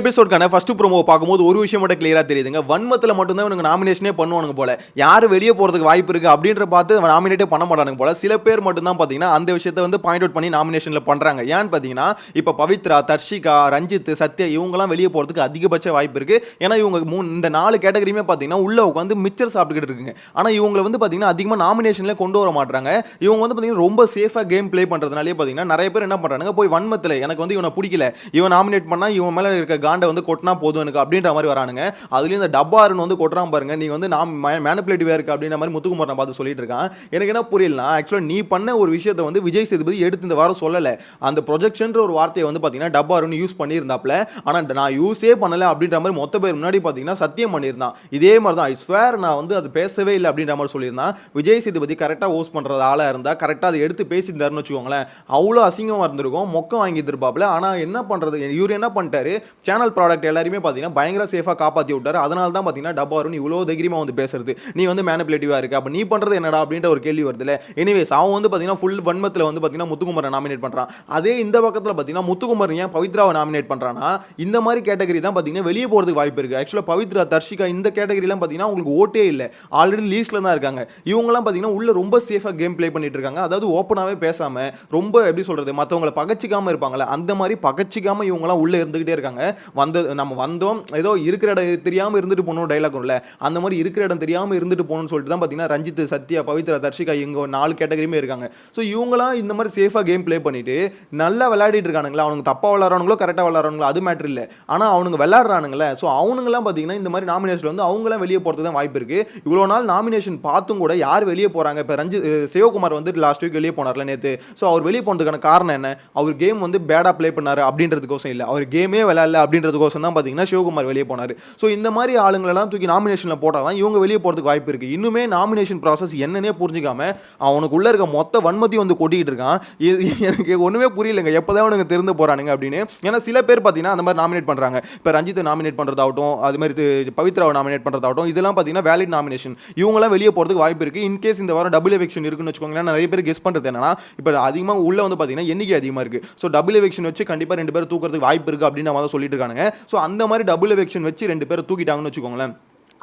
எபிசோட்கான first promo பார்க்கும்போது ஒரு விஷயம் மட்டும் கிளியராக தெரியுதுங்க. வன்மத்தில் மட்டும்தான் இவனுக்கு நாமினேஷனே பண்ணுவானுங்க போல. யார் வெளியே போகிறதுக்கு வாய்ப்பு இருக்குது அப்படின்ற பார்த்து நாமினேட்டே பண்ண மாட்டானுங்க போல. சில பேர் மட்டும்தான் பார்த்தீங்கன்னா அந்த விஷயத்தை வந்து பாயிண்ட் அவுட் பண்ணி நாமினேஷனில் பண்ணுறாங்க ஏன்னு பார்த்தீங்கன்னா இப்போ பவித்ரா தர்ஷிகா ரஞ்சித் சத்யா இவங்கலாம் வெளியே போகிறதுக்கு அதிகபட்ச வாய்ப்பு இருக்குது ஏன்னா இவங்க மூணு இந்த நாலு கேட்டகரியுமே பார்த்தீங்கன்னா உள்ள உட்காந்து மிச்சர் சாப்பிட்டுக்கிட்டு இருக்குங்க. ஆனால் இவங்களை வந்து பார்த்தீங்கன்னா அதிகமாக நாமினேஷனில் கொண்டு வர மாட்டாங்க இவங்க வந்து பார்த்தீங்கன்னா ரொம்ப சேஃபாக கேம் ப்ளே பண்ணுறதுனாலே பார்த்தீங்கன்னா நிறைய பேர் என்ன பண்ணுறாங்க போய் வன்மத்தில் எனக்கு வந்து இவனை பிடிக்கல. இவன் நாமினேட் பண்ணால் இவன் மேலே இருக்க காண்டை வந்து கொட்டினா போதும் எனக்கு அப்படின்ற மாதிரி வரானுங்க. அதுலேயும் இந்த டப்பாருன்னு வந்து கொட்டுறான் பாருங்க. நீங்கள் வந்து நான் மேனிப்புலேட்டிவாக இருக்கு அப்படின்ற மாதிரி முத்துக்குமார் நான் பார்த்து சொல்லிட்டு இருக்கான். எனக்கு என்ன புரியலனா ஆக்சுவலாக நீ பண்ண ஒரு விஷயத்தை வந்து விஜய் சேதுபதி எடுத்து இந்த வாரம் சொல்லலை. அந்த ப்ரொஜெக்ஷன்ற ஒரு வார்த்தையை வந்து பார்த்தீங்கன்னா டப்பாருன்னு யூஸ் பண்ணியிருந்தாப்ல ஆனால் நான் யூஸே பண்ணலை அப்படின்ற மாதிரி மொத்த பேர் முன்னாடி பார்த்தீங்கன்னா சத்தியம் பண்ணியிருந்தான். இதே மாதிரி தான் ஐ ஸ்வேர் நான் வந்து அது பேசவே இல்லை அப்படின்ற மாதிரி சொல்லியிருந்தான். விஜய் சேதுபதி கரெக்டாக ஹோஸ்ட் பண்ணுறது ஆளாக இருந்தால் கரெக்டாக அதை எடுத்து பேசியிருந்தாருன்னு வச்சுக்கோங்களேன். அவ்வளோ அசிங்கமாக இருந்திருக்கும். மொக்கம் வாங்கி இருப்பாப்ல ஆனால் என்ன பண்ணுறது இவர் என்ன பண்ணிட்டாரு? சேனல் ப்ராடக்ட் எல்லாருமே பார்த்தீங்கன்னா பயங்கர சேஃபாக காப்பாற்றி விட்டார். அதனால தான் பார்த்தீங்கன்னா டப்பாருன்னு இவ்வளோ தைரியமாக வந்து பேசுறது. நீ வந்து மேனிப்புலேட்டிவாக இருக்கு. அப்போ நீ பண்ணுறது என்னடா அப்படின்ற ஒரு கேள்வி வருதுல எனிவேஸ் அவன் வந்து பார்த்தீங்கன்னா ஃபுல் வன்மத்தில் வந்து பார்த்தீங்கன்னா முத்துக்குமரை நாமினேட் பண்ணுறான் அதே இந்த பக்கத்தில் பார்த்தீங்கன்னா முத்துக்குமர் ஏன் பவித்ராவை நாமினேட் பண்ணுறான்னா இந்த மாதிரி கேட்டகரி தான் பார்த்தீங்கன்னா வெளியே போகிறதுக்கு வாய்ப்பு இருக்குது ஆக்சுவலாக பவித்ரா தர்ஷிகா இந்த கேட்டகரிலாம் பார்த்தீங்கன்னா உங்களுக்கு ஓட்டே இல்லை. ஆல்ரெடி லீஸ்ட்டில் தான் இருக்காங்க. இவங்கலாம் பார்த்தீங்கன்னா உள்ள ரொம்ப சேஃபாக கேம் ப்ளே பண்ணிட்டு இருக்காங்க. அதாவது ஓப்பனாகவே பேசாமல் ரொம்ப எப்படி சொல்கிறது மற்றவங்களை பகச்சிக்காமல் இருப்பாங்களே அந்த மாதிரி பகச்சிக்காமல் இவங்கலாம் உள்ளே இருந்துக்கிட்டே இருக்காங்க. வந்து நம்ம வந்தோம் ஏதோ இருக்கிற இடம் தெரியாமல் இருந்துட்டு போகணும் டைலாக் இல்லை அந்த மாதிரி இருக்கிற இடம் தெரியாமல் இருந்துட்டு போகணும்னு சொல்லிட்டு தான் பார்த்தீங்கன்னா ரஞ்சித் சத்யா பவித்ரா தர்ஷிகா இவங்க நாலு கேட்டகரியுமே இருக்காங்க. ஸோ இவங்களாம் இந்த மாதிரி சேஃபாக கேம் ப்ளே பண்ணிட்டு நல்லா விளையாடிட்டு இருக்கானுங்களா அவனுக்கு தப்பாக விளாட்றானுங்களோ கரெக்டாக விளாட்றானுங்களோ அது மேட்ரு இல்லை. ஆனால் அவனுங்க விளாட்றானுங்களே ஸோ அவனுங்களாம் பார்த்தீங்கன்னா இந்த மாதிரி நாமினேஷன் வந்து அவங்களாம் வெளியே போகிறது தான் வாய்ப்பு இருக்குது இவ்வளோ நாள் நாமினேஷன் பார்த்தும் கூட யார் வெளியே போகிறாங்க இப்போ ரஞ்சித் சிவகுமார் வந்து லாஸ்ட் வீக் வெளியே போனார்ல நேற்று ஸோ அவர் வெளியே போனதுக்கான காரணம் என்ன? அவர் கேம் வந்து பேடாக ப்ளே பண்ணாரு அப்படின்றதுக்கோசம் இல்லை. அவர் கேமே விளையாடல அப்படின்றதுக்கோசம் தான் பார்த்தீங்கன்னா சிவகுமார் வெளியே போனார். ஸோ இந்த மாதிரி ஆளுங்களெல்லாம் தூக்கி நாமினேஷனில் போட்டால் தான் இவங்க வெளியே போகிறதுக்கு வாய்ப்பு இருக்குது இன்னுமே நாமினேஷன் ப்ராசஸ் என்னன்னே புரிஞ்சிக்காம அவனுக்கு உள்ளே இருக்க மொத்த வன்மதி வந்து கொட்டிக்கிட்டு இருக்கான். இது எனக்கு ஒன்றுமே புரியலைங்க. எப்போதான் அவனுங்க திறந்து போகிறானுங்க அப்படின்னு. ஏன்னா சில பேர் பார்த்தீங்கன்னா அந்த மாதிரி நாமினேட் பண்ணுறாங்க இப்போ ரஞ்சித்தை நாமினேட் பண்ணுறதாகட்டும் அது மாதிரி பவித்ராவை நாமினேட் பண்ணுறதாகட்டும் இதெல்லாம் பார்த்தீங்கன்னா வேலிட் நாமினேஷன் இவங்களாம் வெளியே போகிறதுக்கு வாய்ப்பு இருக்குது இன்கேஸ் இந்த வாரம் டபுள் எவெக்ஷன் இருக்குன்னு வச்சுக்கோங்களேன் நிறைய பேர் கெஸ் பண்ணுறது என்னன்னா இப்போ அதிகமாக உள்ள வந்து பார்த்தீங்கன்னா எண்ணிக்கை அதிகமாக இருக்குது ஸோ டபுள் எவெக்ஷன் வச்சு கண்டிப்பாக ரெண்டு பேர் தூக்கிறதுக்கு வாய்ப்பு இருக்குது அப்படின்னு அவன் சொல்லிட்டு இருக்கானுங்க ஸோ அந்த மாதிரி டபுள் எவெக்ஷன் வச்சு ரெண்டு பேரை தூக்கிட்டாங்கன்னு வச்சுக்கோங்களேன்.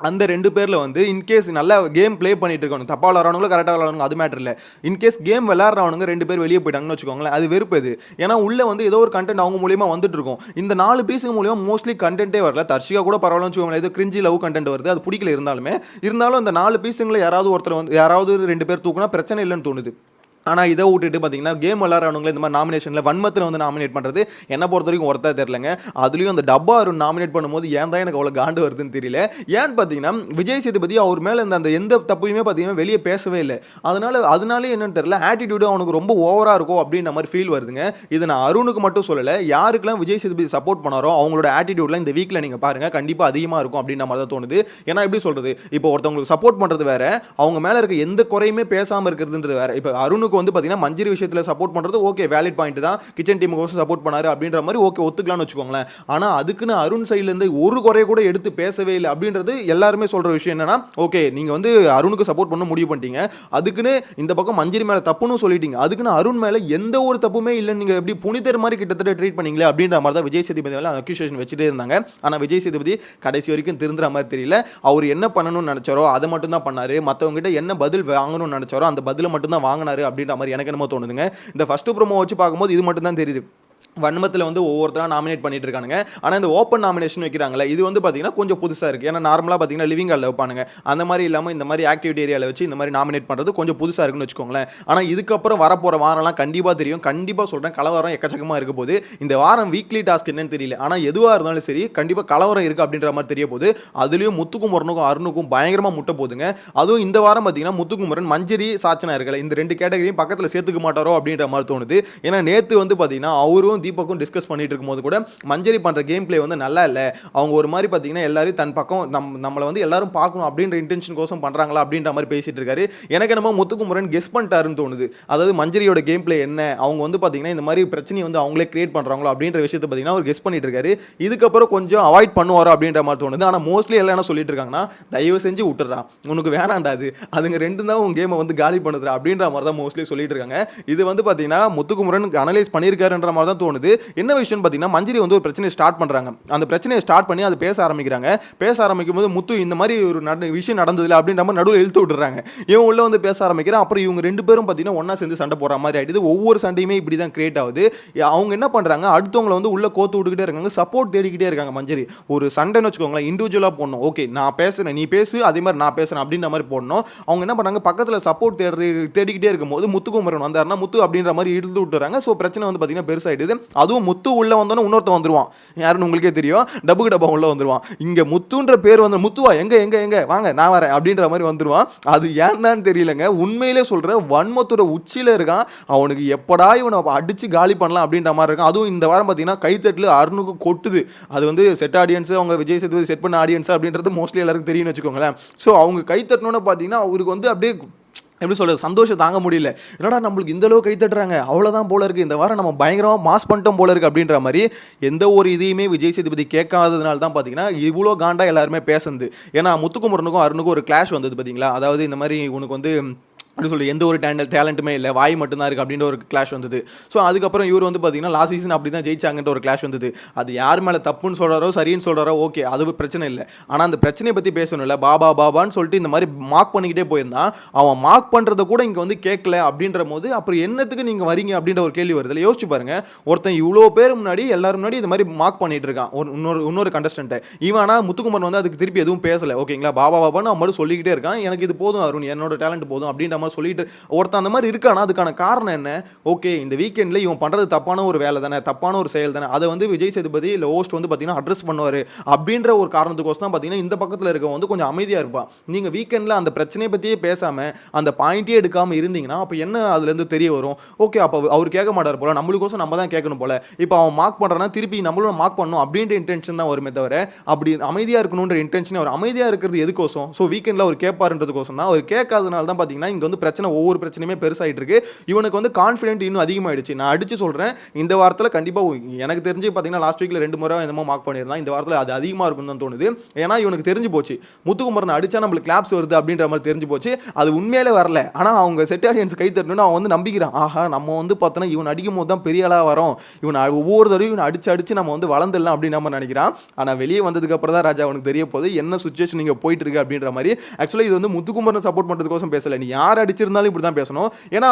அந்த ரெண்டு பேரில் வந்து இன்கேஸ் நல்லா கேம் ப்ளே பண்ணிட்டு இருக்கணும். தப்பாக விளாட்றவங்களும் கரெக்டாக விளாட்றவங்க அது மேட்டர் இல்லை. இன்கேஸ் கேம் விளாட்றவனுங்க ரெண்டு பேர் வெளியே போயிட்டாங்கன்னு வச்சுக்கோங்களேன் அது வெறுப்பு இது. ஏன்னா உள்ள வந்து ஏதோ ஒரு கண்டென்ட் அவங்க மூலியமா வந்துட்டு இருக்கும். இந்த நாலு பீஸுக்கு மூலியமா மோஸ்ட்லி கண்டென்ட்டே வரல. தர்ஷிகா கூட பரவாயில்லன்னு வச்சுக்கோங்களேன். ஏதோ கிரிஞ்சி லவ் கண்டென்ட் வருது. அது பிடிக்கல இருந்தாலுமே. இருந்தாலும் இந்த நாலு பீஸுங்களை யாராவது ஒருத்தர் வந்து யாராவது ரெண்டு பேர் தூக்குனா பிரச்சனை இல்லைன்னு தோணுது. ஆனால் இதை விட்டுட்டு பார்த்தீங்கன்னா கேம் விளாட்றவங்களே இந்த மாதிரி நாமினேஷனில் வன்மத்தில் வந்து நாமினேட் பண்ணுறது என்ன பொறுத்த வரைக்கும் ஒருத்தர் தெரிலங்க அதுலேயும் அந்த டப்பா அருண் நாமினேட் பண்ணும்போது ஏன் தான் எனக்கு அவ்வளோ காண்டு வருதுன்னு தெரியல. ஏன்னு பார்த்தீங்கன்னா விஜய் சேதுபதி அவர் மேலே இந்த அந்த எந்த தப்பையுமே பார்த்தீங்கன்னா வெளியே பேசவே இல்லை. அதனால அதனாலே என்னன்னு தெரியல ஆட்டிடியூடு அவனுக்கு ரொம்ப ஓவராக இருக்கும் அப்படின்ற மாதிரி ஃபீல் வருதுங்க. இது நான் அருணுக்கு மட்டும் சொல்லலை யாருக்கெல்லாம் விஜய் சேதுபதி சப்போர்ட் பண்ணாரோ அவங்களோட ஆட்டிடியூட்லாம் இந்த வீக்கில் நீங்கள் பாருங்கள் கண்டிப்பாக அதிகமாக இருக்கும் அப்படின்ற மாதிரி தான் தோணுது. ஏன்னா எப்படி சொல்கிறது இப்போ ஒருத்தவங்களுக்கு சப்போர்ட் பண்ணுறது வேற அவங்க மேலே இருக்க எந்த குறையுமே பேசாமல் இருக்கிறதுன்றது வேற. இப்போ அருணுக்கு வந்து பார்த்தீங்கன்னா மஞ்சரி விஷயத்தில் சப்போர்ட் பண்ணுறது ஓகே வேலிட் பாயிண்ட் தான். கிச்சன் டீமுக்கு சப்போர்ட் பண்ணாரு அப்படின்ற மாதிரி ஓகே ஒத்துக்கலாம்னு வச்சுக்கோங்களேன். ஆனால் அதுக்குன்னு அருண் சைட்லேருந்து ஒரு குறைய கூட எடுத்து பேசவே இல்லை அப்படின்றது எல்லாருமே சொல்கிற விஷயம் என்னன்னா ஓகே நீங்கள் வந்து அருணுக்கு சப்போர்ட் பண்ண முடிவு பண்ணிட்டீங்க. அதுக்குன்னு இந்த பக்கம் மஞ்சரி மேலே தப்புன்னு சொல்லிட்டீங்க. அதுக்குன்னு அருண் மேலே எந்த ஒரு தப்புமே இல்லைன்னு நீங்கள் எப்படி புனிதர் மாதிரி கிட்டத்தட்ட ட்ரீட் பண்ணீங்களே அப்படின்ற மாதிரி தான் விஜய் சேதுபதி மேலே அக்யூசேஷன் வச்சுட்டே இருந்தாங்க. ஆனால் விஜய் சேதுபதி கடைசி வரைக்கும் திருந்துற மாதிரி தெரியல. அவர் என்ன பண்ணணும்னு நினச்சாரோ அதை மட்டும் தான் பண்ணார். மற்றவங்க கிட்ட என்ன பதில் வாங்கணும்னு நினச்சாரோ அந்த பதிலை மட்டும் தான் வாங்கினாரு அப்படின்ற மாதிரி எனக்கு என்னமோ தோணுதுங்க. இந்த ஃபஸ்ட்டு ப்ரோமோ வச்சு பார்க்கும்போது இது மட்டும் தான் தெரியுது. வன்மத்தில் வந்து ஒவ்வொருத்தராக நாமினேட் பண்ணிட்டு இருக்கானுங்க ஆனால் இந்த ஓப்பன் நாமினேஷன் வைக்கிறாங்களே இது வந்து பார்த்தீங்கன்னா கொஞ்சம் புதுசாக இருக்குது ஏன்னா நார்மலாக பார்த்தீங்கன்னா லிவிங் ஹாலில் வைப்பானுங்க. அந்த மாதிரி இல்லாமல் இந்த மாதிரி ஆக்டிவிட்டி ஏரியாவில் வச்சு இந்த மாதிரி நாமினேட் பண்ணுறது கொஞ்சம் புதுசாக இருக்குன்னு வச்சுக்கோங்களேன். ஆனால் இதுக்கப்புறம் வரப்போகிற வாரம்லாம் கண்டிப்பாக தெரியும். கண்டிப்பாக சொல்கிறேன் கலவரம் எக்கச்சக்கமாக இருக்க போது. இந்த வாரம் வீக்லி டாஸ்க் என்னன்னு தெரியல. ஆனால் எதுவாக இருந்தாலும் சரி கண்டிப்பாக கலவரம் இருக்குது அப்படின்ற மாதிரி தெரிய போகுது. அதுலேயும் முத்துக்குமரனுக்கும் அருணுக்கும் பயங்கரமாக முட்டை போகுதுங்க. அதுவும் இந்த வாரம் பார்த்தீங்கன்னா முத்துக்குமரன் மஞ்சரி சாச்சனா இருக்கல இந்த ரெண்டு கேட்டகரியும் பக்கத்தில் சேர்த்துக்க மாட்டாரோ அப்படின்ற மாதிரி தோணுது. ஏன்னா நேற்று வந்து பார்த்தீங்கன்னா அவரும் தீபக்கும் டிஸ்கஸ் பண்ணிட்டு இருக்கும்போது கூட மஞ்சரி பண்ணுற கேம் ப்ளே வந்து நல்லா இல்லை. அவங்க ஒரு மாதிரி பார்த்தீங்கன்னா எல்லாரும் தன் பக்கம் நம் நம்மளை வந்து எல்லாரும் பார்க்கணும் அப்படின்ற இன்டென்ஷன் கோசம் பண்ணுறாங்களா அப்படின்ற மாதிரி பேசிட்டு இருக்காரு. எனக்கு என்னமோ முத்துக்குமுரன் கெஸ் பண்ணிட்டாருன்னு தோணுது. அதாவது மஞ்சரியோட கேம் பிளே என்ன? அவங்க வந்து பார்த்தீங்கன்னா இந்த மாதிரி பிரச்சனையை வந்து அவங்களே கிரியேட் பண்ணுறாங்களோ அப்படின்ற விஷயத்தை பார்த்தீங்கன்னா அவர் கெஸ் பண்ணிட்டு இருக்காரு. இதுக்கப்புறம் கொஞ்சம் அவாய்ட் பண்ணுவாரோ அப்படின்ற மாதிரி தோணுது. ஆனால் மோஸ்ட்லி எல்லாம் என்ன சொல்லிட்டு இருக்காங்கன்னா தயவு செஞ்சு விட்டுறா உனக்கு வேணாண்டாது அதுங்க ரெண்டு தான் உன் கேமை வந்து காலி பண்ணுதுரா அப்படின்ற மாதிரி தான் மோஸ்ட்லி சொல்லிட்டு இருக்காங்க. இது வந்து பார்த்தீங்கன்னா முத்துக்குமுரன் அனலைஸ் பண்ணியிருக்காருன்ற மாதிரி தான் தோணுது. தோணுது என்ன விஷயம்னு பார்த்தீங்கன்னா மஞ்சரி வந்து ஒரு பிரச்சனையை ஸ்டார்ட் பண்ணுறாங்க அந்த பிரச்சனையை ஸ்டார்ட் பண்ணி அதை பேச ஆரம்பிக்கிறாங்க. பேச ஆரம்பிக்கும் போது முத்து இந்த மாதிரி ஒரு நட விஷயம் நடந்ததில்லை அப்படின்ற மாதிரி நடுவில் இழுத்து விட்டுறாங்க. இவன் உள்ள வந்து பேச ஆரம்பிக்கிறான். அப்புறம் இவங்க ரெண்டு பேரும் பார்த்தீங்கன்னா ஒன்றா சேர்ந்து சண்டை போடுற மாதிரி ஆகிடுது ஒவ்வொரு சண்டையுமே இப்படி தான் கிரியேட் ஆகுது அவங்க என்ன பண்ணுறாங்க அடுத்தவங்களை வந்து உள்ள கோத்து விட்டுக்கிட்டே இருக்காங்க. சப்போர்ட் தேடிக்கிட்டே இருக்காங்க மஞ்சரி. ஒரு சண்டைன்னு வச்சுக்கோங்களேன் இண்டிவிஜுவலாக போடணும். ஓகே நான் பேசுகிறேன் நீ பேசு அதே மாதிரி நான் பேசுகிறேன் அப்படின்ற மாதிரி போடணும். அவங்க என்ன பண்ணுறாங்க பக்கத்தில் சப்போர்ட் தேடி தேடிக்கிட்டே இருக்கும்போது முத்துக்குமரன் வந்தாருன்னா முத்து அப்படின்ற மாதிரி இழுத்து விட்டுறாங்க. ஸோ பிரச்சனை வந்து பார்த்தீங்கன்னா பெருசாகிடுது அதுவும் முத்து உள்ளே வந்தோன்னே இன்னொருத்தன் வந்துருவான். யாருன்னு உங்களுக்கே தெரியும். டப்புக்கு டப்பா உள்ளே வந்துருவான். இங்கே முத்துன்ற பேர் வந்து முத்துவா எங்கே எங்கே எங்கே? வாங்க நான் வரேன். அப்படின்ற மாதிரி வந்துருவான். அது ஏன்னான்னு தெரியலங்க. உண்மையிலே சொல்கிறேன் வன்மத்தோட உச்சியில் இருக்கான். அவனுக்கு எப்படா இவனை அடித்து காலி பண்ணலாம் அப்படின்ற மாதிரி இருக்கான். அதுவும் இந்த வாரம் பார்த்தீங்கன்னா கைத்தட்டில் அருணுக்கு கொட்டுது. அது வந்து செட் ஆடியன்ஸு அவங்க விஜய் சேதுபதி செட் பண்ண ஆடியன்ஸ் அப்படின்றது மோஸ்ட்லி எல்லாருக்கும் தெரியும்னு வச்சுக்கோங்களேன். ஸோ அவங்க கைத்தட்டணுன்னு பார்த்தீங்கன்னா அவருக்கு வந்து அப்படியே எப்படி சொல்கிறது சந்தோஷம் தாங்க முடியல. என்னடா நம்மளுக்கு இந்த அளவுக்கு கை தட்டுறாங்க? அவ்வளோதான் போல இருக்குது இந்த வாரம் நம்ம பயங்கரமாக மாஸ் பண்ணிட்டோம் போல இருக்குது அப்படின்ற மாதிரி எந்த ஒரு இதையுமே விஜய் சேதுபதி கேட்காததுனால தான் பார்த்தீங்கன்னா இவ்வளோ காண்டா எல்லாருமே பேசுது ஏன்னா முத்துக்குமரனுக்கும் அருணுக்கும் ஒரு கிளாஷ் வந்தது பார்த்தீங்களா அதாவது இந்த மாதிரி உனக்கு வந்து அப்படின்னு சொல்லி எந்த ஒரு டேண்டல் டேலண்ட்டுமே இல்லை. வாய் மட்டும்தான் இருக்குது அப்படின்ற ஒரு கிளாஷ் வந்தது. ஸோ அதுக்கப்புறம் இவர் வந்து பார்த்தீங்கன்னா லாஸ்ட் சீசன் அப்படி தான் ஜெயிச்சாங்கன்ற ஒரு கிளாஷ் வந்தது. அது யார் மேலே தப்புன்னு சொல்கிறாரோ சரின்னு சொல்கிறாரோ ஓகே அது பிரச்சனை இல்லை. ஆனால் அந்த பிரச்சனையை பற்றி பேசணும்ல பாபா பாபான்னு சொல்லிட்டு இந்த மாதிரி மார்க் பண்ணிக்கிட்டே போயிருந்தான் அவன் மார்க் பண்ணுறத கூட இங்கே வந்து கேட்கல அப்படின்ற போது அப்புறம் என்னத்துக்கு நீங்கள் வரீங்க அப்படின்ற ஒரு கேள்வி வருது யோசிச்சு பாருங்க. ஒருத்தன் இவ்வளோ பேர் முன்னாடி எல்லாரும் முன்னாடி இந்த மாதிரி மார்க் பண்ணிட்டு இருக்கான். ஒரு இன்னொரு இன்னொரு கண்டஸ்டன்ட்டை இவனா முத்துக்குமரன் வந்து அதுக்கு திருப்பி எதுவும் பேசலை. ஓகேங்களா? பாபா பாபான்னு அவன் மட்டும் சொல்லிக்கிட்டே இருக்கான். எனக்கு இது போதும் அருண். என்னோட டேலண்ட் போதும் அப்படின்ற மாதிரி சொல்லிட்டு ஒருத்தன் அந்த மாதிரி இருக்கானா? அதுக்கான காரணம் என்ன? ஓகே இந்த வீக்கெண்டில் இவன் பண்ணுறது தப்பான ஒரு வேலை தானே தப்பான ஒரு செயல் தானே. அதை வந்து விஜய் சேதுபதி இல்லை ஹோஸ்ட் வந்து பார்த்தீங்கன்னா அட்ரஸ் பண்ணுவார். அப்படின்ற ஒரு காரணத்துக்கோசம் தான் பார்த்தீங்கன்னா இந்த பக்கத்தில் இருக்கவன் வந்து கொஞ்சம் அமைதியாக இருப்பான். நீங்கள் வீக்கெண்டில் அந்த பிரச்சனையை பற்றியே பேசாமல் அந்த பாயிண்ட்டே எடுக்காமல் இருந்தீங்கன்னா அப்போ என்ன அதுலேருந்து தெரிய வரும்? ஓகே அப்போ அவர் கேட்க மாட்டார் போல நம்மளுக்கோசம் நம்ம தான் கேட்கணும் போல. இப்போ அவன் மார்க் பண்ணுறான்னா திருப்பி நம்மளும் மார்க் பண்ணணும் அப்படின்ற இன்டென்ஷன் தான் வருமே தவிர அப்படி அமைதியாக இருக்கணுன்ற இன்டென்ஷன் அவர் அமைதியாக இருக்கிறது எதுக்கோசம்? ஸோ வீக்கெண்டில் அவர் கேட்பாருன்றதுக்கோசம் தான். அவர் கேட்காதனால தான் பார்த்தீங்கன்னா இங்கே வந்து பிரச்சனை ஒவ்வொரு பிரச்சனையுமே பெருசாகிட்டு இருக்கு இவனுக்கு வந்து கான்ஃபிடென்ட் இன்னும் அதிகமாயிடுச்சு. நான் அடிச்சு சொல்கிறேன் இந்த வாரத்தில் கண்டிப்பாக எனக்கு தெரிஞ்சு பார்த்தீங்கன்னா லாஸ்ட் வீக்கில் ரெண்டு முறை என்னமோ மார்க் பண்ணியிருந்தான். இந்த வாரத்தில் அது அதிகமாக இருக்கும்னு தான் தோணுது. ஏன்னா இவனுக்கு தெரிஞ்சு போச்சு. முத்துக்குமரன் அடிச்சா நம்மளுக்கு கிளாப்ஸ் வருது அப்படின்ற மாதிரி தெரிஞ்சு போச்சு. அது உண்மையிலே வரல. ஆனால் அவங்க செட் ஆடியன்ஸ் கை தட்டணும்னு அவன் வந்து நம்பிக்கிறான். ஆஹா நம்ம வந்து பார்த்தோன்னா இவன் அடிக்கும் போது தான் பெரிய ஆளாக வரோம். இவன் ஒவ்வொரு தடவையும் இவன் அடிச்சு அடிச்சு நம்ம வந்து வளர்ந்துடலாம் அப்படின்னு நம்ம நினைக்கிறான். ஆனால் வெளியே வந்ததுக்கு அப்புறம் தான் ராஜா அவனுக்கு தெரிய போகுது. என்ன சுச்சுவேஷன் நீங்கள் போயிட்டு இருக்கு அப்படின்ற மாதிரி. ஆக்சுவலாக இது வந்து முத்துக்குமரன் சப்போர்ட் பண்ணுறதுக்கோசம் பேசல. நீ யார் அடிச்சிருந்தாலும் இப்படி தான் பேசணும். ஏன்னா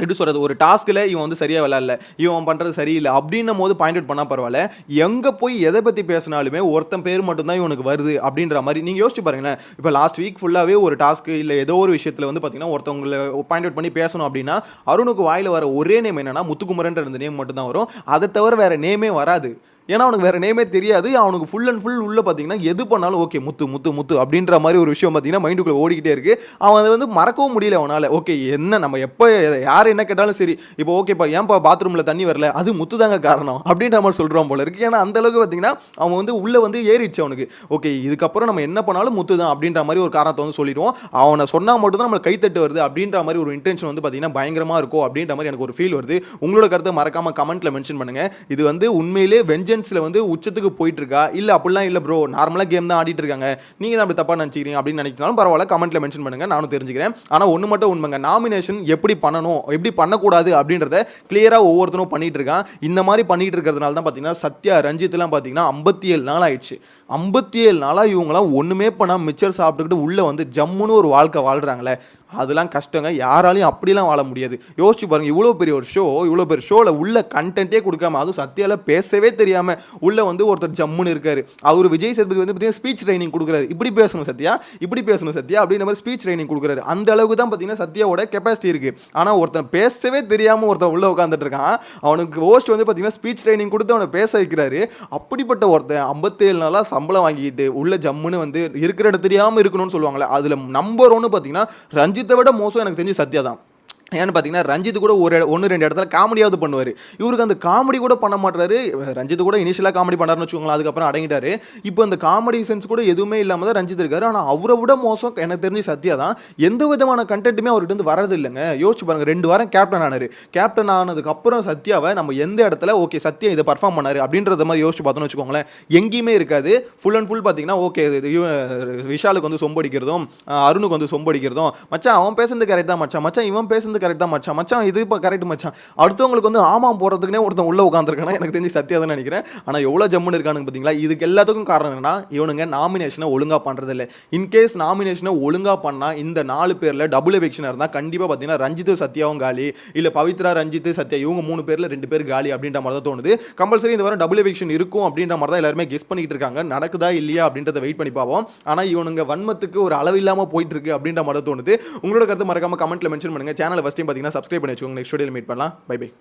எப்படி சொல்கிறது ஒரு டாஸ்கில் இவன் வந்து சரியாக விளாட்ல இவன் பண்ணுறது சரியில்லை அப்படின்னும் போது பாயிண்ட் அவுட் பண்ணால் பரவாயில்ல. எங்கே போய் எதை பற்றி பேசினாலுமே ஒருத்தன் பேர் மட்டும்தான் இவனுக்கு வருது அப்படின்ற மாதிரி நீங்கள் யோசிச்சு பாருங்களேன். இப்போ லாஸ்ட் வீக் ஃபுல்லாகவே ஒரு டாஸ்க்கு இல்லை ஏதோ ஒரு விஷயத்தில் வந்து பார்த்தீங்கன்னா ஒருத்தவங்களை பாயிண்ட் அவுட் பண்ணி பேசணும் அப்படின்னா அருணுக்கு வாயில் வர ஒரே நேம் என்னென்னா முத்துக்குமரன்ற இந்த நேம் மட்டும்தான் வரும். அதை தவிர வேறு நேமே வராது. ஏன்னா அவனுக்கு வேற நேமே தெரியாது. அவனுக்கு ஃபுல் அண்ட் ஃபுல் உள்ள பார்த்தீங்கன்னா எது பண்ணாலும் ஓகே முத்து முத்து முத்து அப்படின்ற மாதிரி ஒரு விஷயம் பார்த்தீங்கன்னா மைண்டுக்குள்ளே ஓடிக்கிட்டே இருக்கு. அவன் அதை வந்து மறக்கவும் முடியல அவனால். ஓகே என்ன நம்ம எப்போ யார் என்ன கேட்டாலும் சரி இப்போ ஓகேப்பா ஏன்ப்பா பாத்ரூமில் தண்ணி வரல? அது முத்து தாங்க காரணம் அப்படின்ற மாதிரி சொல்கிறான் போல இருக்கு. ஏன்னா அந்த அளவுக்கு பார்த்தீங்கன்னா அவன் வந்து உள்ளே வந்து ஏறிடுச்சு அவனுக்கு. ஓகே இதுக்கப்புறம் நம்ம என்ன பண்ணாலும் முத்து தான் அப்படின்ற மாதிரி ஒரு காரணத்தை வந்து சொல்லிடுவோம். அவனை சொன்னால் மட்டும் தான் நம்ம கைத்தட்டு வருது அப்படின்ற மாதிரி ஒரு இன்டென்ஷன் வந்து பார்த்தீங்கன்னா பயங்கரமாக இருக்கும் அப்படின்ற மாதிரி எனக்கு ஒரு ஃபீல் வருது. உங்களோட கருத்தை மறக்காமல் கமெண்ட்டில் மென்ஷன் பண்ணுங்கள் இது வந்து உண்மையிலே வெஞ்சன் வெஞ்சன்ஸ்ல வந்து உச்சத்துக்கு போயிட்டு இருக்கா அப்படிலாம் இல்லை ப்ரோ நார்மலாக கேம் தான் ஆடிட்டு இருக்காங்க நீங்கள் தான் அப்படி தப்பா நினச்சிக்கிறீங்க அப்படின்னு நினைச்சாலும் பரவாயில்ல கமெண்ட்டில் மென்ஷன் பண்ணுங்க. நானும் தெரிஞ்சுக்கிறேன். ஆனால் ஒன்று மட்டும் உண்மைங்க. நாமினேஷன் எப்படி பண்ணணும்? எப்படி பண்ணக்கூடாது? அப்படின்றத கிளியராக ஒவ்வொருத்தரும் பண்ணிட்டு இருக்கான் இந்த மாதிரி பண்ணிட்டு இருக்கிறதுனால தான் பார்த்தீங்கன்னா சத்யா ரஞ்சித்லாம் பார்த்தீங்கன்னா ஐம்பத்தி ஏழு நாள் ஆயிடுச்சு. ஐம்பத்தி ஏழு நாளாக இவங்களாம் ஒன்றுமே பண்ணால் மிச்சர் சாப்பிட்டுக்கிட்டு உள்ளே வந்து ஜம்முன்னு ஒரு வாழ்க்கை வாழ்கிறாங்களே அதெல்லாம் கஷ்டங்க. யாராலையும் அப்படிலாம் வாழ முடியாது. யோசிச்சு பாருங்க இவ்வளோ பெரிய ஒரு ஷோ இவ்வளோ பெரிய ஷோவில் உள்ள கண்டென்ட்டே கொடுக்காம அதுவும் சத்தியால் பேசவே இல்லாமல் உள்ளே வந்து ஒருத்தர் ஜம்முன்னு இருக்காரு. அவர் விஜய் சேதுபதி வந்து பார்த்தீங்கன்னா ஸ்பீச் ட்ரைனிங் கொடுக்குறாரு. இப்படி பேசணும் சத்யா இப்படி பேசணும் சத்யா அப்படின்ற மாதிரி ஸ்பீச் ட்ரைனிங் கொடுக்குறாரு. அந்த அளவுக்கு தான் பார்த்தீங்கன்னா சத்யாவோட கெப்பாசிட்டி இருக்குது ஆனால் ஒருத்தன் பேசவே தெரியாமல் ஒருத்தன் உள்ளே உட்காந்துட்டு இருக்கான். அவனுக்கு ஹோஸ்ட் வந்து பார்த்தீங்கன்னா ஸ்பீச் ட்ரைனிங் கொடுத்து அவனை பேச வைக்கிறாரு. அப்படிப்பட்ட ஒருத்தன் ஐம்பத்தேழு நாளாக சம்பளம் வாங்கிட்டு உள்ள ஜம்முன்னு வந்து இருக்கிற இடம் தெரியாமல் இருக்கணும்னு சொல்லுவாங்களே அதில் நம்பர் ஒன்று பார்த்தீங்கன்னா ரஞ்சித்தை விட மோசம் எனக்கு தெரிஞ்சு சத்யா தான். ஏன்னு பார்த்தீங்கன்னா ரஞ்சித் கூட ஒரு ஒன்று ரெண்டு இடத்துல காமெடியாவது பண்ணுவார். இவருக்கு அந்த காமெடி கூட பண்ண மாட்டாரு ரஞ்சித் கூட இனிஷியலாக காமெடி பண்ணாருன்னு வச்சுக்கோங்களேன் அதுக்கப்புறம் அடங்கிட்டாரு. இப்போ அந்த காமெடி சென்ஸ் கூட எதுவுமே இல்லாமல் தான் ரஞ்சித் இருக்காரு. ஆனால் அவரை விட மோசம் எனக்கு தெரிஞ்சு சத்யா தான். எந்த விதமான கண்டென்ட்டுமே அவர்கிட்ட இருந்து வரது இல்லைங்க. யோசிச்சு பாருங்க ரெண்டு வாரம் கேப்டன் ஆனாரு. கேப்டன் ஆனதுக்கப்புறம் சத்யாவை நம்ம எந்த இடத்துல ஓகே சத்யா இதை பர்ஃபார்ம் பண்ணார் அப்படின்றத மாதிரி யோசிச்சு பார்த்தோம்னு வச்சுக்கோங்களேன் எங்கேயுமே இருக்காது. ஃபுல் அண்ட் ஃபுல் பார்த்தீங்கன்னா ஓகே விஷாலுக்கு வந்து சொம்படிக்கிறதும் அருணுக்கு வந்து சொம்படிக்கிறதும் மச்சான் அவன் பேசுறது கரெக்டாக மச்சான் மச்சான் இவன் பேசுறது கரெக்டாக கரெக்ட் தான் மச்சான். மச்சான் இது இப்போ கரெக்ட் மச்சான். அடுத்தவங்களுக்கு வந்து ஆமாம் போகிறதுக்குனே ஒருத்தன் உள்ளே உட்காந்துருக்கானா எனக்கு தெரிஞ்சு சத்தியா தான் நினைக்கிறேன். ஆனால் எவ்வளோ ஜம்முன்னு இருக்கானுங்க பார்த்தீங்களா இதுக்கு எல்லாத்துக்கும் காரணம் என்னன்னா இவனுங்க நாமினேஷனை ஒழுங்காக பண்ணுறதில்ல இன்கேஸ் நாமினேஷனை ஒழுங்காக பண்ணால் இந்த நாலு பேரில் டபுள் எவிக்ஷனாக இருந்தால் கண்டிப்பாக பார்த்தீங்கன்னா ரஞ்சித்து சத்யாவும் காலி. இல்லை பவித்ரா ரஞ்சித் சத்யா இவங்க மூணு பேரில் ரெண்டு பேர் காலி அப்படின்ற மாதிரி தான் தோணுது. கம்பல்சரி இந்த வாரம் டபுள் எவிக்ஷன் இருக்கும் அப்படின்ற மாதிரி தான் எல்லாருமே கெஸ் பண்ணிட்டு இருக்காங்க. நடக்குதா இல்லையா அப்படின்றத வெயிட் பண்ணி பார்ப்போம். ஆனால் இவனுங்க வன்மத்துக்கு ஒரு அளவு இல்லாமல் போயிட்டு இருக்கு அப்படின்ற மாதிரி தோணுது. உங்களோட கருத்து மறக்காம கமெண்ட்ல மென்ஷன் பண்ணுங்க. சேனலை ஃபஸ்ட் டைம் பார்த்தீங்கன்னா சப்ஸ்கிரைப் பண்ணி வச்சுக்கோங்க. நெக்ஸ்ட் வீடியோ மீட் பண்ணலாம். Bye bye